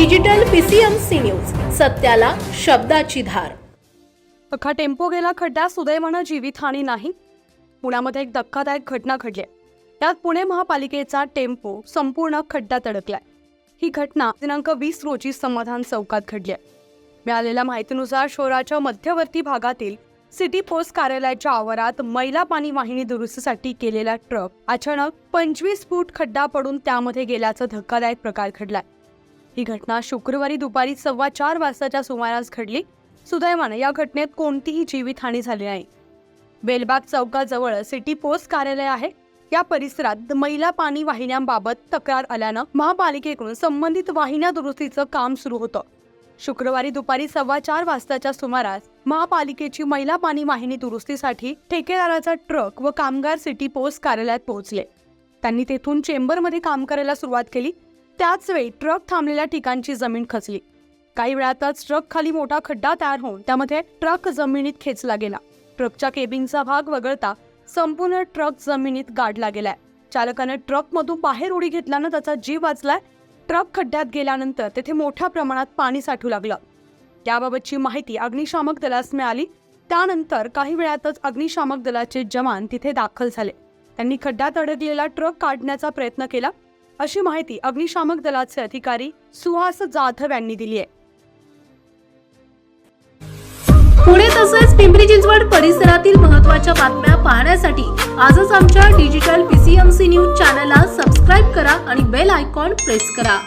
Digital PCMC news सत्याला शब्दाची धार. अख्खा tempo गेला खड्ड्यात सुदैवानं जीवितहानी नाही. पुण्यामध्ये एक धक्कादायक घटना घडली आहे. त्यात पुणे महापालिकेचा टेम्पो संपूर्ण खड्ड्यात अडकलाय ही घटना दिनांक वीस रोजी समाधान चौकात घडली आहे. मिळालेल्या माहितीनुसार शहराच्या मध्यवर्ती भागातील सिटी पोस्ट कार्यालयाच्या आवारात मैला पाणी वाहिनी दुरुस्तीसाठी केलेला ट्रक अचानक पंचवीस फूट खड्डा पडून त्यामध्ये गेल्याचा धक्कादायक प्रकार घडलाय. ही घटना शुक्रवारी दुपारी सव्वा चार वाजताच्या सुमारास घडली. सुदैवानं या घटनेत कोणतीही जीवितहानी झाली नाही. बेलबाग चौकाजवळ सिटी पोस्ट कार्यालय आहे. या परिसरात मैला पाणी वाहिन्यांबाबत तक्रार आल्यानं महापालिकेकडून संबंधित वाहिन्या दुरुस्तीचं काम सुरू होतं. शुक्रवारी दुपारी सव्वा चार वाजताच्या सुमारास महापालिकेची मैला पाणी वाहिनी दुरुस्तीसाठी ठेकेदाराचा ट्रक व कामगार सिटी पोस्ट कार्यालयात पोहोचले. त्यांनी तेथून चेंबरमध्ये काम करायला सुरुवात केली. त्याच वेळी ट्रक थांबलेल्या ठिकाणची जमीन खचली. काही वेळातच ट्रक खाली मोठा खड्डा तयार होऊन त्यामध्ये ट्रक जमिनीत खेचला गेला. ट्रकच्या केबिनचा भाग वगळता संपूर्ण ट्रक जमिनीत गाडला गेलाय. चालकानं ट्रकमधून बाहेर उडी घेतल्यानं त्याचा जीव वाचलाय. ट्रक खड्ड्यात गेल्यानंतर तेथे मोठ्या प्रमाणात पाणी साठू लागलं. त्याबाबतची माहिती अग्निशामक दलास मिळाली. त्यानंतर काही वेळातच अग्निशामक दलाचे जवान तिथे दाखल झाले. त्यांनी खड्ड्यात अडकलेला ट्रक काढण्याचा प्रयत्न केला. अशी माहिती अग्निशामक दलाचे अधिकारी सुहास जाधव यांनी दिली आहे. पुणे तसेच पिंपरी चिंचवड परिसरातील महत्त्वाच्या बातम्या पाहण्यासाठी आजच आमच्या डिजिटल पीसीएमसी न्यूज चॅनलला सबस्क्राईब करा आणि बेल आयकॉन प्रेस करा.